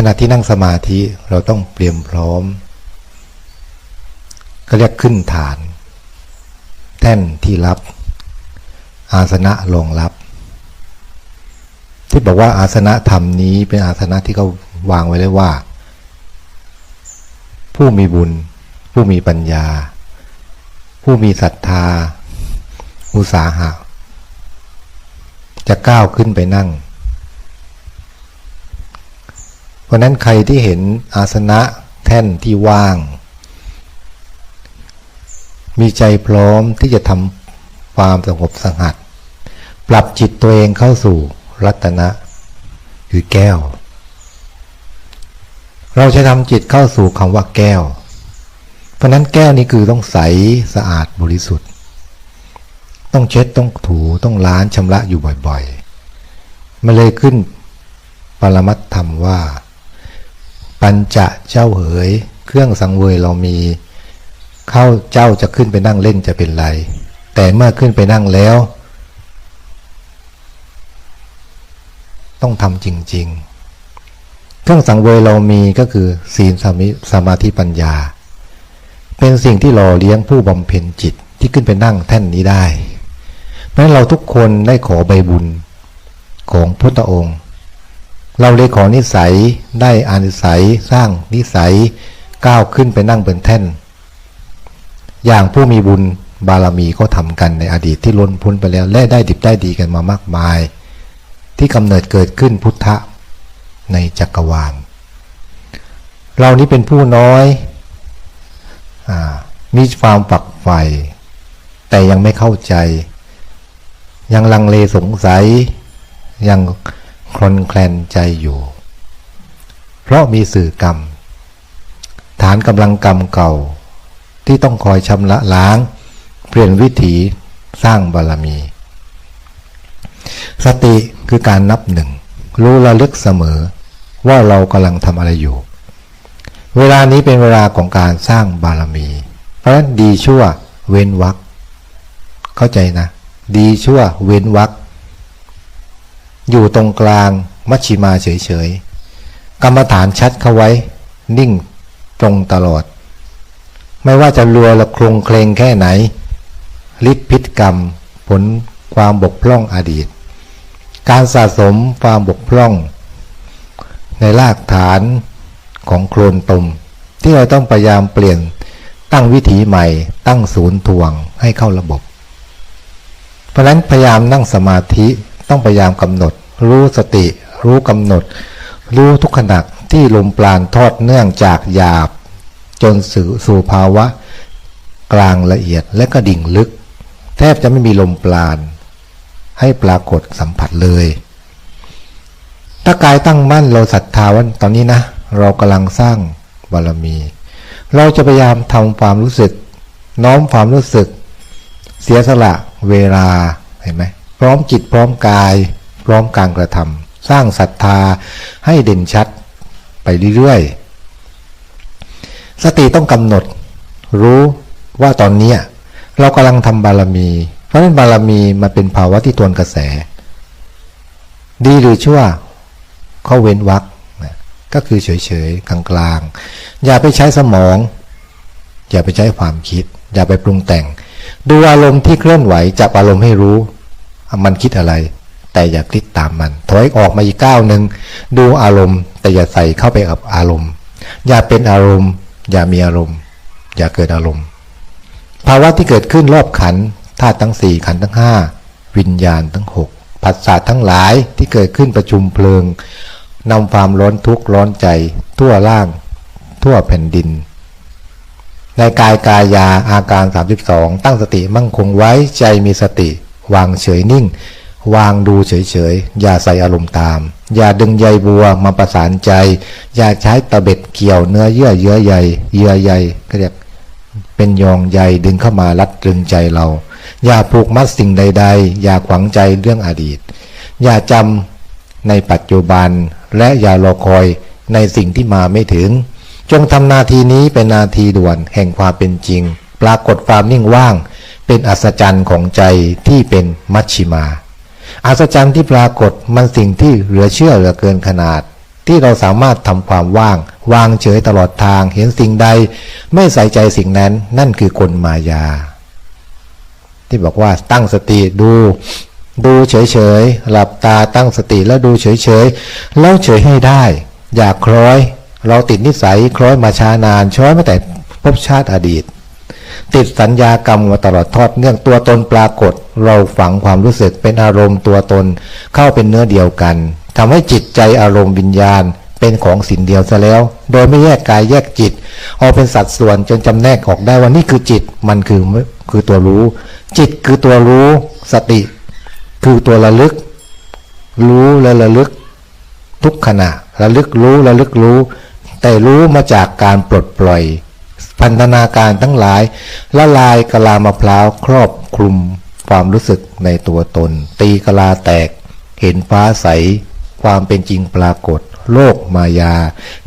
ขณะที่นั่งสมาธิเราต้องเตรียมพร้อม ก็เรียกขึ้นฐาน แท่นที่รับ อาสนะรองรับ ที่บอกว่าอาสนะธรรมนี้เป็นอาสนะที่เขาวางไว้เลยว่า ผู้มีบุญ ผู้มีปัญญา ผู้มีศรัทธา อุสาหะ จะก้าวขึ้นไปนั่ง เพราะนั้นใครที่เห็นอาสนะแท่นที่ว่าง มีใจพร้อมที่จะทำความสงบสงัด ปรับจิตตัวเองเข้าสู่รัตนะคือแก้ว เราจะทำจิตเข้าสู่คำว่าแก้ว เพราะนั้นแก้วนี้คือต้องใสสะอาดบริสุทธิ์ ต้องเช็ดต้องถูต้องล้างชำระอยู่บ่อยๆมันเลยขึ้นปรมัตธรรมว่า ปัญจะเจ้าเหย เครื่องสังเวยเรามี เข้าเจ้าจะขึ้นไปนั่งเล่นจะเป็นไร แต่เมื่อขึ้นไปนั่งแล้ว ต้องทำจริง ๆ เครื่องสังเวยเรามีก็คือ ศีลสมิสมาธิปัญญา เป็นสิ่งที่หล่อเลี้ยงผู้บำเพ็ญจิตที่ขึ้นไปนั่งแท่นนี้ได้เพราะฉะนั้นเราทุกคนได้ขอใบบุญของพุทธองค์ เราเลยขอนิสัยได้อานิสัยสร้างนิสัยก้าวขึ้นไปนั่งบนแท่น อย่างผู้มีบุญบารมีก็ทำกันในอดีตที่ล้นพ้นไปแล้ว และได้ดิบได้ดีกันมามากมาย ที่กำเนิดเกิดขึ้นพุทธะในจักรวาล เรานี้เป็นผู้น้อยอมีความฝักใฝ่แต่ยังไม่เข้าใจ ยังลังเลสงสัยยัง คลอนแคลนใจอยู่ เพราะมีสื่อกรรม ฐานกำลังกรรมเก่า ที่ต้องคอยชำระล้าง เปลี่ยนวิถีสร้างบารมี สติคือการนับหนึ่ง รู้ระลึกเสมอ ว่าเรากำลังทำอะไรอยู่ เวลานี้เป็นเวลาของการสร้างบารมี เพราะฉะนั้นดีชั่วเว้นวักเข้าใจนะ ดีชั่วเว้นวัก อยู่ตรงกลางมัชชิมาเฉยๆ กรรมฐานชัดเข้าไว้ นิ่งตรงตลอด ไม่ว่าจะรัวละคลงเคลงแค่ไหนฤทธิพิษกรรม ผลความบกพร่องอดีต การสะสมความบกพร่อง ในรากฐานของโคลนตม ที่เราต้องพยายามเปลี่ยนตั้งวิถีใหม่ ตั้งศูนย์ทวงให้เข้าระบบ เพราะนั้นพยายามนั่งสมาธิ ต้องพยายามกำหนด รู้สติ รู้กำหนด รู้ทุกขณะที่ลมปราณทอดเนื่องจากหยาบ จนสู่สู่ภาวะ กลางละเอียดและก็ดิ่งลึก แทบจะไม่มีลมปราณ ให้ปรากฏสัมผัสเลย ถ้ากายตั้งมั่นเราศรัทธาว่าตอนนี้นะ เรากำลังสร้างบารมี เราจะพยายามทำความรู้สึก น้อมความรู้สึก เสียสละเวลาเห็นไหม พร้อมจิตพร้อมกาย พร้อมการกระทำสร้างศรัทธาให้เด่นชัดไปเรื่อยๆ สติต้องกำหนด รู้ว่าตอนนี้เรากำลังทำบารมี เพราะนั้นบารมีมาเป็นภาวะที่ทวนกระแส ดีหรือชั่วเขาเว้นวักก็คือเฉยๆ กลางๆ อย่าไปใช้สมอง อย่าไปใช้ความคิด อย่าไปปรุงแต่ง ดูอารมณ์ที่เคลื่อนไหวจับอารมณ์ให้รู้ มันคิดอะไร แต่อย่าคลิกตามมัน ถอยออกมาอีกก้าวหนึ่งดูอารมณ์ แต่อย่าใส่เข้าไปกับอารมณ์ อย่าเป็นอารมณ์ อย่ามีอารมณ์ อย่าเกิดอารมณ์ ภาวะที่เกิดขึ้นรอบขันธาตุทั้งสี่ขันธ์ทั้งห้าวิญญาณทั้งหกผัสสะทั้งหลายที่เกิดขึ้นประชุมเพลิงนำความร้อนทุกข์ร้อนใจ ทั่วล่าง ทั่วแผ่นดิน ในกายกายาอาการ 32 ตั้งสติมั่งคงไว้ใจมีสติ วางเฉยนิ่ง วางดูเฉยๆ อย่าใส่อารมณ์ตาม อย่าดึงใยบัวมาประสานใจ อย่าใช้ตะเบ็ดเกี่ยวเนื้อเยื่อเยื่อใยเยื่อใยก็เรียกเป็นยองใยดึงเข้ามารัดตรึงใจเรา อย่าผูกมัดสิ่งใด ๆ อย่าขวางใจเรื่องอดีต อย่าจำในปัจจุบัน และอย่ารอคอยในสิ่งที่มาไม่ถึง จงทำนาทีนี้เป็นนาทีด่วนแห่งความเป็นจริง ปรากฏความนิ่งว่าง เป็นอัศจรรย์ของใจที่เป็นมัชชิมา อัศจรรย์ที่ปรากฏมันสิ่งที่เหลือเชื่อเหลือเกินขนาด ที่เราสามารถทำความว่าง วางเฉยตลอดทางเห็นสิ่งใด ไม่ใส่ใจสิ่งนั้นนั่นคือกลมายา ที่บอกว่าตั้งสติดูดูเฉยๆ หลับตาตั้งสติแล้วดูเฉยๆ แล้วเฉยให้ได้ อย่าคล้อย เราติดนิสัยคล้อยมาช้านานช้อยมาแต่ภพชาติอดีต ติดสัญญากรรมมาตลอดทอดเนื่องตัวตนปรากฏ เราฝังความรู้สึกเป็นอารมณ์ตัวตนเข้าเป็นเนื้อเดียวกันทำให้จิตใจอารมณ์วิญญาณเป็นของสิ่งเดียวซะแล้ว โดยไม่แยกกายแยกจิตออกเป็นสัดส่วนจนจำแนกออกได้ว่านี่คือจิตมันคือคือตัวรู้ จิตคือตัวรู้สติ คือตัวระลึก รู้และระลึก ทุกขณะระลึกรู้ระลึกรู้ แต่รู้มาจากการปลดปล่อย พันธนาการทั้งหลายละลายกะลามะพร้าวครอบคลุมความรู้สึกในตัวตน ตีกะลาแตก เห็นฟ้าใส ความเป็นจริงปรากฏ โลกมายา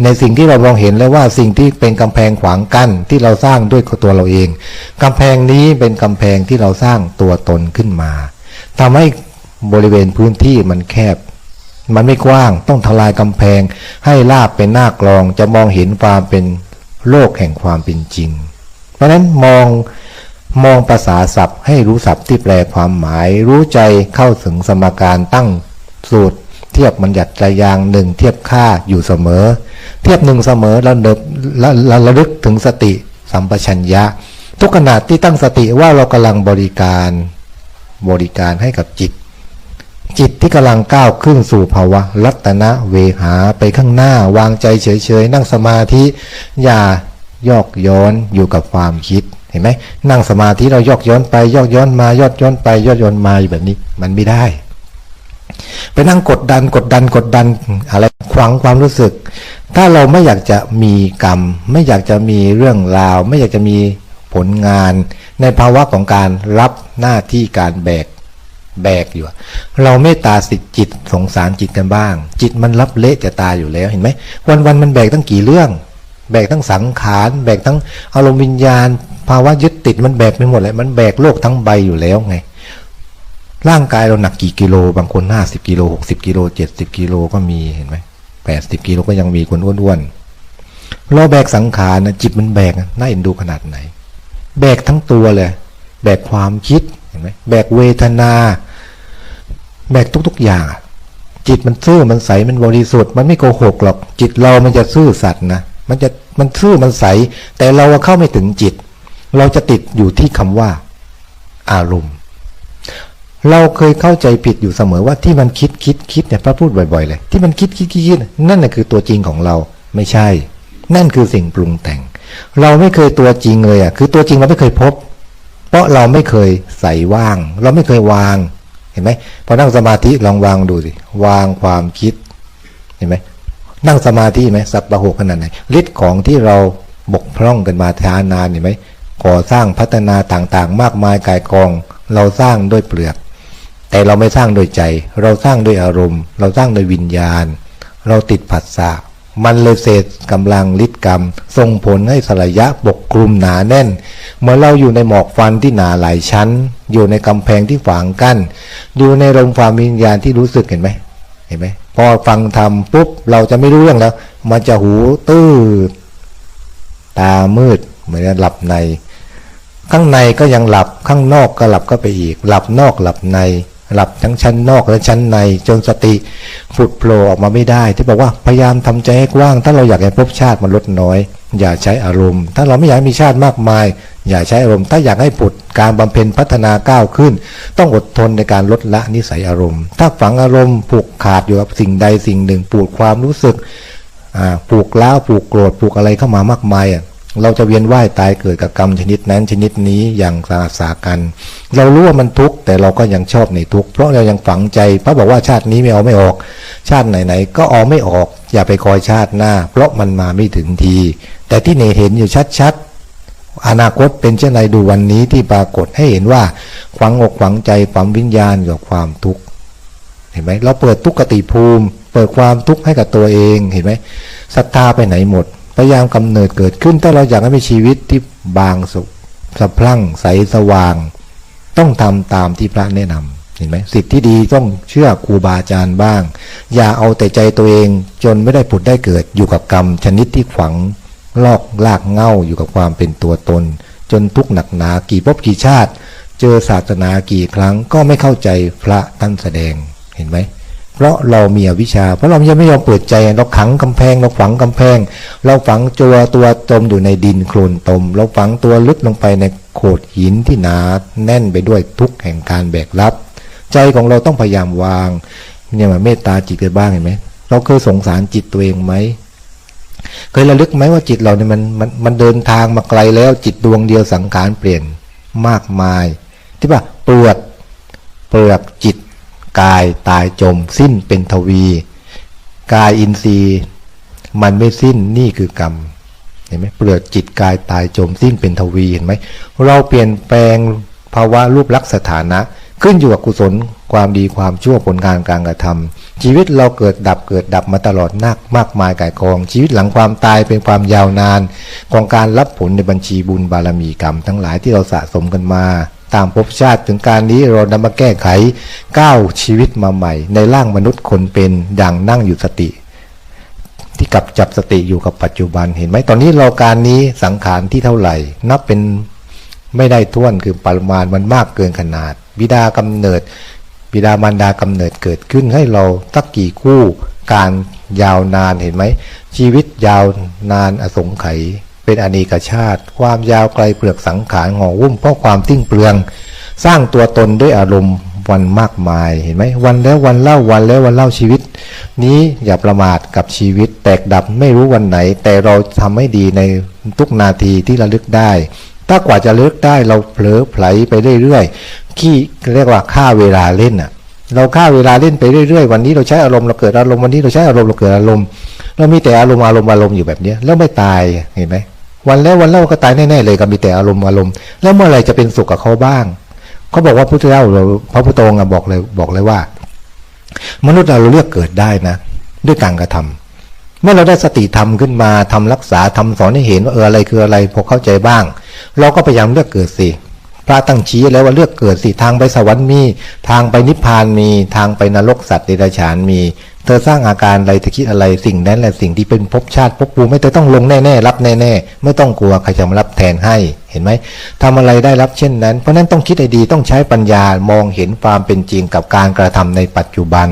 ในสิ่งที่เรามองเห็นแล้วว่าสิ่งที่เป็นกำแพงขวางกั้นที่เราสร้างด้วยตัวเราเองกำแพงนี้เป็นกำแพงที่เราสร้างตัวตนขึ้นมาทำให้บริเวณพื้นที่มันแคบ มันไม่กว้างต้องทลายกำแพง ให้ลาบเป็นหน้ากลองจะมองเห็นความเป็น โลกแห่งความเป็นจริง เพราะนั้นมองมองภาษาศัพท์ ให้รู้ศัพท์ที่แปลความหมาย รู้ใจเข้าถึงสมการตั้งสูตร เทียบมันหยัดใจยางหนึ่งเทียบค่าอยู่เสมอ เทียบหนึ่งเสมอแล้วเดิบแล้วระลึกถึงสติสัมปชัญญะ ทุกขณะที่ตั้งสติว่าเรากำลังบริการ บริการให้กับจิต จิตที่กำลังก้าวขึ้นสู่ภาวะรัตนะเวหาไปข้างหน้าวางใจเฉยๆ นั่งสมาธิอย่ายอกย้อนอยู่กับความคิดเห็นไหมนั่งสมาธิเรายอกย้อนไปยอกย้อนมายอดย้อนไปยอดย้อนมาอยู่แบบนี้ มันไม่ได้ ไปนั่งกดดันกดดันกดดันอะไรขวางความรู้สึก ถ้าเราไม่อยากจะมีกรรม ไม่อยากจะมีเรื่องราว ไม่อยากจะมีผลงาน ในภาวะของการรับหน้าที่การแบก แบกอยู่ เราไม่ตาสิจิตสงสารจิตกันบ้าง จิตมันรับเละจะตายอยู่แล้วเห็นไหมวันวันมันแบกตั้งกี่เรื่อง แบกทั้งสังขาร แบกทั้งอารมณ์วิญญาณ ภาวะยึดติดมันแบกไปหมดเลยมันแบกโลกทั้งใบอยู่แล้วไง ร่างกายเราหนักกี่กิโล บางคนห้าสิบกิโลหกสิบกิโลเจ็ดสิบกิโลก็มีเห็นไหมแปดสิบกิโลก็ยังมีคนอ้วนๆเราแบกสังขารนะจิตมันแบกน่าเอ็นดูขนาดไหน แบกทั้งตัวเลย แบกความคิด ไหมแบกเวทนา แบกทุกๆอย่าง จิตมันซื่อมันใสมันบริสุทธิ์มันไม่โกหกหรอก จิตเรามันจะซื่อสัตย์นะมันจะมันซื่อมันใส แต่เราเข้าไม่ถึงจิต เราจะติดอยู่ที่คำว่า อารมณ์ เราเคยเข้าใจผิดอยู่เสมอว่าที่มันคิดคิดคิดเนี่ยพระพูดบ่อยๆเลย ที่มันคิดคิดคิดนั่นน่ะคือตัวจริงของเราไม่ใช่ นั่นคือสิ่งปรุงแต่ง เราไม่เคยตัวจริงเลยอะคือตัวจริงเราไม่เคยพบ เพราะเราไม่เคยใส่ว่าง เราไม่เคยวางเห็นไหมพอนั่งสมาธิลองวางดูสิวางความคิดเห็นไหมนั่งสมาธิไหมสับประหกขนาดไหนฤทธิ์ของที่เราบกพร่องกันมาทานานเห็นไหมก่อสร้างพัฒนาต่างๆ มากมายกายกอง เราสร้างด้วยเปลือก แต่เราไม่สร้างโดยใจ เราสร้างด้วยอารมณ์ เราสร้างโดยวิญญาณ เราติดผัสสะ มันเลยเศษกำลังฤทธิ์กรรมส่งผลให้สลายะปกคลุมหนาแน่น เมื่อเราอยู่ในหมอกฟันที่หนาหลายชั้น อยู่ในกำแพงที่ฝางกั้น อยู่ในลมความวิญญาณที่รู้สึกเห็นไหมเห็นไหมพอฟังทำปุ๊บเราจะไม่รู้เรื่องแล้ว มันจะหูตื้อตามืดเหมือนหลับใน ข้างในก็ยังหลับข้างนอกก็หลับก็ไปอีก หลับนอกหลับใน หลับทั้งชั้นนอกและชั้นใน จนสติฝุดโผล่ออกมาไม่ได้ ที่บอกว่าพยายามทำใจให้กว้าง ถ้าเราอยากให้ภพชาติมันลดน้อย อย่าใช้อารมณ์ ถ้าเราไม่อยากมีชาติมากมาย อย่าใช้อารมณ์ ถ้าอยากให้ผุดการบำเพ็ญพัฒนาก้าวขึ้น ต้องอดทนในการลดละนิสัยอารมณ์ ถ้าฝังอารมณ์ผูกขาดอยู่กับสิ่งใดสิ่งหนึ่งปวดความรู้สึกผูกล้าวผูกโกรธผูกอะไรเข้ามามากมายอะ เราจะเวียนว่ายตายเกิดกับกรรมชนิดนั้นชนิดนี้อย่างสาสากัน เรารู้ว่ามันทุกข์แต่เราก็ยังชอบในทุกข์เพราะเรายังฝังใจพระบอกว่าชาตินี้ไม่เอาไม่ออก ชาติไหนๆก็เอาไม่ออก อย่าไปคอยชาติหน้า เพราะมันมาไม่ถึงที แต่ที่เนเห็นอยู่ชัดๆอนาคตเป็นเช่นไรดูวันนี้ที่ปรากฏให้เห็นว่าขวังอกขวังใจความวิญญาณกับความทุกข์เห็นไหมเราเปิดทุกขติภูมิ เปิดความทุกข์ให้กับตัวเองเห็นไหมศรัทธาไปไหนหมด ยายามกำเนิดเกิดขึ้น ถ้าเราอยากให้มีชีวิตที่บางสุขสะพรั่งใสสว่าง ต้องทำตามที่พระแนะนำเห็นไหมสิทธิ์ที่ดีต้องเชื่อครูบาอาจารย์บ้าง อย่าเอาแต่ใจตัวเองจนไม่ได้ผุดได้เกิดอยู่กับกรรม ชนิดที่ขวางลอกลากเง่าอยู่กับความเป็นตัวตน จนทุกข์หนักหนากี่ภพกี่ชาติ เจอศาสนากี่ครั้งก็ไม่เข้าใจพระท่านแสดงเห็นไหม เพราะเรามีอวิชชา เพราะเรายังไม่ยอมเปิดใจ เราขังกำแพง เราฝังกำแพง เราฝังตัวตัวตมอยู่ในดินโคลนตม เราฝังตัวลึกลงไปในโขดหินที่หนาแน่นไปด้วยทุกแห่งการแบกรับ ใจของเราต้องพยายามวาง เนี่ยมาเมตตาจิตกันบ้างเห็นไหม เราเคยสงสารจิตตัวเองไหม เคยระลึกไหมว่าจิตเราเนี่ยมันมันมันเดินทางมาไกลแล้วจิตดวงเดียวสังขารเปลี่ยนมากมาย ที่ว่าเปลือกเปลือกจิต กายตายจมสิ้นเป็นทวี กายอินทรีย์ มันไม่สิ้นนี่คือกรรมเห็นไหมเปลือกจิตกายตายจมสิ้นเป็นทวีเห็นไหมเราเปลี่ยนแปลงภาวะรูปลักษณ์สถานะ ขึ้นอยู่กับกุศลความดีความชั่วผลงานการกระทำชีวิตเราเกิดดับเกิดดับมาตลอดนักมากมายก่ายกอง ชีวิตหลังความตายเป็นความยาวนาน ของการรับผลในบัญชีบุญบารมีกรรม ทั้งหลายที่เราสะสมกันมา ตามภพชาติถึงการนี้เรานำมาแก้ไขก้าวชีวิตมาใหม่ ในร่างมนุษย์คนเป็นดังนั่งอยู่สติ ที่กับจับสติอยู่กับปัจจุบันเห็นไหมตอนนี้เราการนี้สังขารที่เท่าไหร่ นับเป็นไม่ได้ท้วนคือปริมาณมันมากเกินขนาด บิดากำเนิด บิดามารดากำเนิดเกิดขึ้นให้เราสักกี่คู่การยาวนานเห็นไหมชีวิตยาวนานอสงไขย เป็นอเนกชาติ ความยาวไกลเปลือกสังขารห่อหุ้มเพราะความสิ้นเปลือง สร้างตัวตนด้วยอารมณ์วันมากมายเห็นไหมวันแล้ววันเล่าวันแล้ววันเล่าชีวิต นี้อย่าประมาทกับชีวิต แตกดับไม่รู้วันไหน แต่เราทำให้ดีในทุกนาทีที่ระลึกได้ ถ้ากว่าจะเลิกได้เราเผลอไผลไปเรื่อยๆขี้เรียกว่าค่าเวลาเล่นอะเราฆ่าเวลาเล่นไปเรื่อยๆ วันนี้เราใช้อารมณ์เราเกิดอารมณ์วันนี้เราใช้อารมณ์เราเกิดอารมณ์ เรามีแต่อารมณ์อารมณ์อารมณ์อยู่แบบนี้แล้วไม่ตายเห็นไหม วันแล้ววันเล่าก็ตายแน่ๆเลยก็มีแต่อารมณ์อารมณ์ แล้วเมื่อไรจะเป็นสุขกับเขาบ้างเขาบอกว่าพุทธเจ้าเราพระพุทธองค์อะบอกเลยบอกเลยว่า มนุษย์เราเลือกเกิดได้นะ ด้วยการกระทำเมื่อเราได้สติธรรมขึ้นมาทำรักษาทำสอนให้เห็นว่าเอออะไรคืออะไรพอเข้าใจบ้าง เราก็พยายามเลือกเกิดสิ พระตั้งชี้แล้วว่าเลือกเกิดสิทางไปสวรรค์มี ทางไปนิพพานมี ทางไปนรกสัตว์เดรัจฉานมี เธอสร้างอาการอะไรเธอคิดอะไรสิ่งนั้นแหละสิ่งที่เป็นภพชาติภพภูมิไม่เธอต้องลงแน่ๆรับแน่ๆไม่ต้องกลัวใครจะมารับแทนให้เห็นไหมทำอะไรได้รับเช่นนั้น เพราะนั้นต้องคิดให้ดีต้องใช้ปัญญามองเห็นความเป็นจริงกับการกระทำในปัจจุบัน